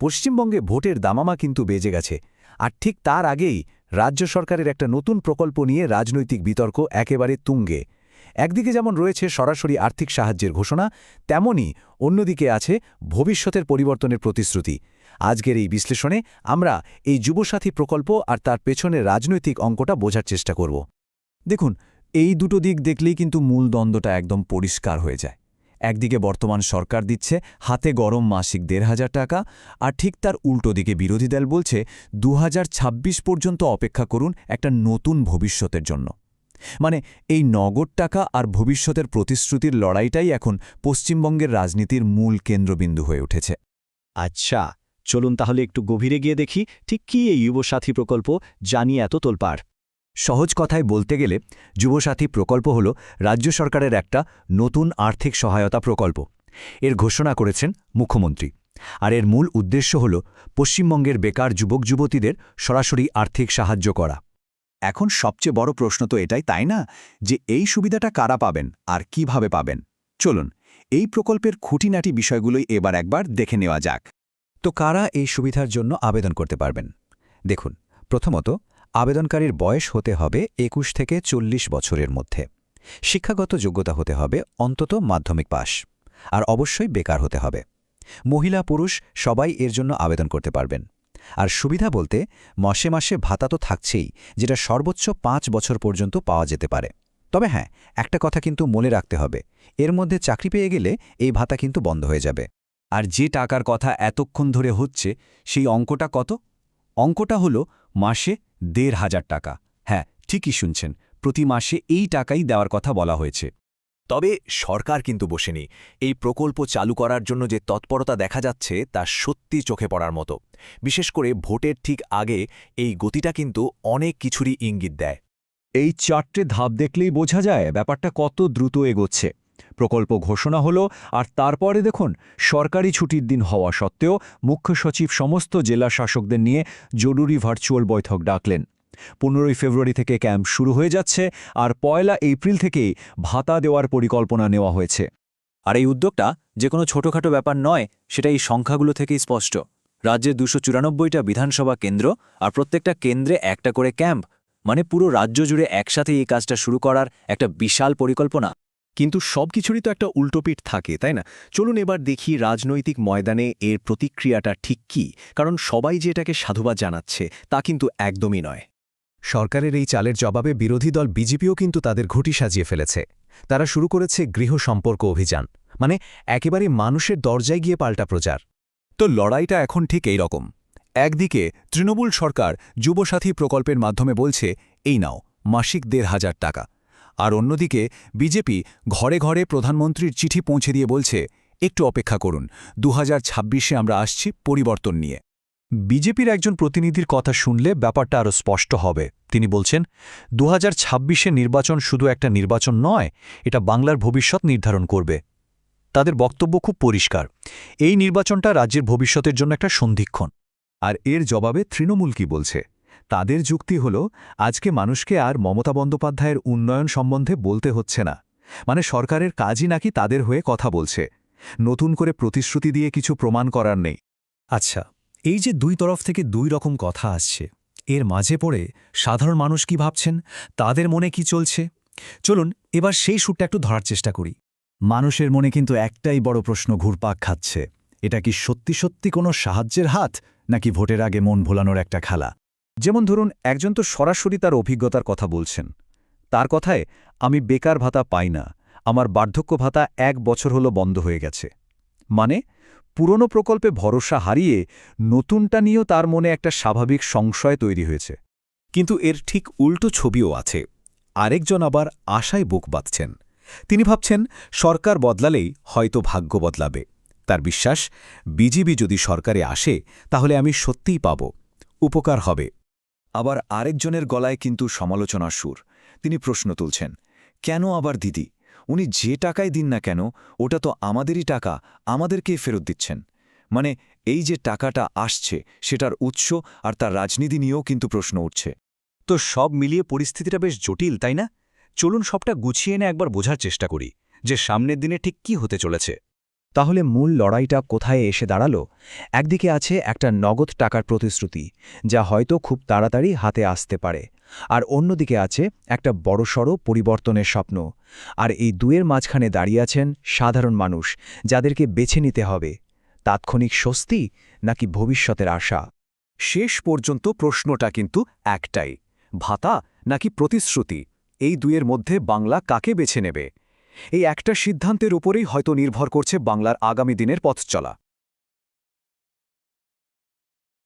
পশ্চিমবঙ্গে ভোটের দামামা কিন্তু বেজে গেছে। আর ঠিক তার আগেই রাজ্য সরকারের একটা নতুন প্রকল্প নিয়ে রাজনৈতিক বিতর্ক একেবারে তুঙ্গে। একদিকে যেমন রয়েছে সরাসরি আর্থিক সাহায্যের ঘোষণা তেমনই অন্যদিকে আছে ভবিষ্যতের পরিবর্তনের প্রতিশ্রুতি। আজকের এই বিশ্লেষণে আমরা এই যুবসাথী প্রকল্প আর তার পেছনের রাজনৈতিক অঙ্কটা বোঝার চেষ্টা করব। দেখুন, এই দুটো দিক দেখলেই কিন্তু মূল দ্বন্দ্বটা একদম পরিষ্কার হয়ে যায়। একদিকে বর্তমান সরকার দিচ্ছে হাতে গরম মাসিক দেড় হাজার টাকা, আর ঠিক তার উল্টো দিকে বিরোধী দল বলছে দু হাজার ছাব্বিশ পর্যন্ত অপেক্ষা করুন একটা নতুন ভবিষ্যতের জন্য। মানে এই নগদ টাকা আর ভবিষ্যতের প্রতিশ্রুতির লড়াইটাই এখন পশ্চিমবঙ্গের রাজনীতির মূল কেন্দ্রবিন্দু হয়ে উঠেছে। আচ্ছা চলুন তাহলে একটু গভীরে গিয়ে দেখি ঠিক কি এই যুবসাথী প্রকল্প জানি এত তোলপাড়। সহজ কথায় বলতে গেলে যুবসাথী প্রকল্প হল রাজ্য সরকারের একটা নতুন আর্থিক সহায়তা প্রকল্প। এর ঘোষণা করেছেন মুখ্যমন্ত্রী। আর এর মূল উদ্দেশ্য হল পশ্চিমবঙ্গের বেকার যুবক যুবতীদের সরাসরি আর্থিক সাহায্য করা। এখন সবচেয়ে বড় প্রশ্ন তো এটাই, তাই না? যে এই সুবিধাটা কারা পাবেন আর কীভাবে পাবেন? চলুন, এই প্রকল্পের খুঁটিনাটি বিষয়গুলোই এবার একবার দেখে নেওয়া যাক। তো কারা এই সুবিধার জন্য আবেদন করতে পারবেন? দেখুন, প্রথমত আবেদনকারীর বয়স হতে হবে একুশ থেকে চল্লিশ বছরের মধ্যে। শিক্ষাগত যোগ্যতা হতে হবে অন্তত মাধ্যমিক পাশ। আর অবশ্যই বেকার হতে হবে। মহিলা, পুরুষ সবাই এর জন্য আবেদন করতে পারবেন। আর সুবিধা বলতে, মাসে মাসে ভাতা তো থাকছেই, যেটা সর্বোচ্চ পাঁচ বছর পর্যন্ত পাওয়া যেতে পারে। তবে হ্যাঁ একটা কথা কিন্তু মনে রাখতে হবে, এর মধ্যে চাকরি পেয়ে গেলে এই ভাতা কিন্তু বন্ধ হয়ে যাবে। আর যে টাকার কথা এতক্ষণ ধরে হচ্ছে, সেই অঙ্কটা কত? অঙ্কটা হলো মাসে দেড় হাজার টাকা। হ্যাঁ ঠিকই শুনছেন, প্রতি মাসে এই টাকাই দেওয়ার কথা বলা হয়েছে। তবে সরকার কিন্তু বসেনি। এই প্রকল্প চালু করার জন্য যে তৎপরতা দেখা যাচ্ছে তা সত্যি চোখে পড়ার মতো। বিশেষ করে ভোটের ঠিক আগে এই গতিটা কিন্তু অনেক কিছুরই ইঙ্গিত দেয়। এই চারটে ধাপ দেখলেই বোঝা যায় ব্যাপারটা কত দ্রুত এগোচ্ছে। প্রকল্প ঘোষণা হলো আর তারপরে দেখুন, সরকারি ছুটির দিন হওয়া সত্ত্বেও মুখ্য সচিব সমস্ত জেলা শাসকদের নিয়ে জরুরি ভার্চুয়াল বৈঠক ডাকলেন। পনেরোই ফেব্রুয়ারি থেকে ক্যাম্প শুরু হয়ে যাচ্ছে আর পয়লা এপ্রিল থেকেই ভাতা দেওয়ার পরিকল্পনা নেওয়া হয়েছে। আর এই উদ্যোগটা যে কোনো ছোটখাটো ব্যাপার নয়, সেটা এই সংখ্যাগুলো থেকেই স্পষ্ট। রাজ্যে দুশো চুরানব্বইটা বিধানসভা কেন্দ্র আর প্রত্যেকটা কেন্দ্রে একটা করে ক্যাম্প মানে পুরো রাজ্য জুড়ে একসাথে এই কাজটা শুরু করার একটা বিশাল পরিকল্পনা। কিন্তু সব কিছুরই তো একটা উল্টোপিঠ থাকে, তাই না? চলুন এবার দেখি রাজনৈতিক ময়দানে এর প্রতিক্রিয়াটা ঠিক কি, কারণ সবাই যে এটাকে সাধুবাদ জানাচ্ছে, তা কিন্তু একদমই নয়। সরকারের এই চালের জবাবে বিরোধী দল বিজেপিও কিন্তু তাদের ঘুটি সাজিয়ে ফেলেছে। তারা শুরু করেছে গৃহ সম্পর্ক অভিযান মানে একেবারে মানুষের দরজায় গিয়ে পাল্টা প্রচার। তো লড়াইটা এখন ঠিক এই রকম একদিকে তৃণমূল সরকার যুবসাথী প্রকল্পের মাধ্যমে বলছে, এই নাও, মাসিক দেড় হাজার টাকা। আর অন্যদিকে বিজেপি ঘরে ঘরে প্রধানমন্ত্রীর চিঠি পৌঁছে দিয়ে বলছে, একটু অপেক্ষা করুন দু ছাব্বিশে আমরা আসছি পরিবর্তন নিয়ে। বিজেপির একজন প্রতিনিধির কথা শুনলে ব্যাপারটা আরও স্পষ্ট হবে। তিনি বলছেন দু হাজার নির্বাচন শুধু একটা নির্বাচন নয়, এটা বাংলার ভবিষ্যৎ নির্ধারণ করবে। তাদের বক্তব্য খুব পরিষ্কার। এই নির্বাচনটা রাজ্যের ভবিষ্যতের জন্য একটা সন্ধিক্ষণ। আর এর জবাবে তৃণমূল কি বলছে? তাদের যুক্তি হল, আজকে মানুষকে আর মমতা বন্দ্যোপাধ্যায়ের উন্নয়ন সম্বন্ধে বলতে হচ্ছে না। মানে সরকারের কাজই নাকি তাদের হয়ে কথা বলছে। নতুন করে প্রতিশ্রুতি দিয়ে কিছু প্রমাণ করার নেই। আচ্ছা এই যে দুই তরফ থেকে দুই রকম কথা আসছে, এর মাঝে পড়ে সাধারণ মানুষ কি ভাবছেন? তাদের মনে কি চলছে? চলুন, এবার সেই সুরটা একটু ধরার চেষ্টা করি। মানুষের মনে কিন্তু একটাই বড় প্রশ্ন ঘুরপাক খাচ্ছে। এটা কি সত্যি সত্যি কোনো সাহায্যের হাত, নাকি ভোটের আগে মন ভোলানোর একটা খেলা? যেমন ধরুন, একজন তো সরাসরি তার অভিজ্ঞতার কথা বলছেন। তার কথায়, আমি বেকার ভাতা পাই না, আমার বার্ধক্য ভাতা এক বছর হলো বন্ধ হয়ে গেছে। মানে পুরনো প্রকল্পে ভরসা হারিয়ে নতুনটা নিয়েও তার মনে একটা স্বাভাবিক সংশয় তৈরি হয়েছে। কিন্তু এর ঠিক উল্টো ছবিও আছে। আরেকজন আবার আশায় বুক বাঁধছেন। তিনি ভাবছেন, সরকার বদলালেই হয়তো ভাগ্য বদলাবে। তার বিশ্বাস, বিজিবি যদি সরকারে আসে, তাহলে আমি সত্যিই পাব। উপকার হবে। আবার আরেকজনের গলায় কিন্তু সমালোচনার সুর। তিনি প্রশ্ন তুলছেন, কেন আবার দিদি? উনি যে টাকায় দিন না কেন, ওটা তো আমাদেরই টাকা আমাদেরকেই ফেরত দিচ্ছেন। মানে এই যে টাকাটা আসছে, সেটার উৎস আর তার রাজনীতি নিয়েও কিন্তু প্রশ্ন উঠছে। তো সব মিলিয়ে পরিস্থিতিটা বেশ জটিল, তাই না? চলুন সবটা গুছিয়ে এনে একবার বোঝার চেষ্টা করি যে সামনের দিনে ঠিক কি হতে চলেছে। তাহলে মূল লড়াইটা কোথায় এসে দাঁড়াল? একদিকে আছে একটা নগদ টাকার প্রতিশ্রুতি, যা হয়তো খুব তাড়াতাড়ি হাতে আসতে পারে। আর অন্যদিকে আছে একটা বড়সড় পরিবর্তনের স্বপ্ন, আর এই দুয়ের মাঝখানে দাঁড়িয়ে আছেন সাধারণ মানুষ, যাদেরকে বেছে নিতে হবে। তাৎক্ষণিক স্বস্তি নাকি ভবিষ্যতের আশা? শেষ পর্যন্ত প্রশ্নটা কিন্তু একটাই, ভাতা নাকি প্রতিশ্রুতি? এই দুয়ের মধ্যে বাংলা কাকে বেছে নেবে? এই একটা সিদ্ধান্তের উপরেই হয়তো নির্ভর করছে বাংলার আগামী দিনের পথ চলা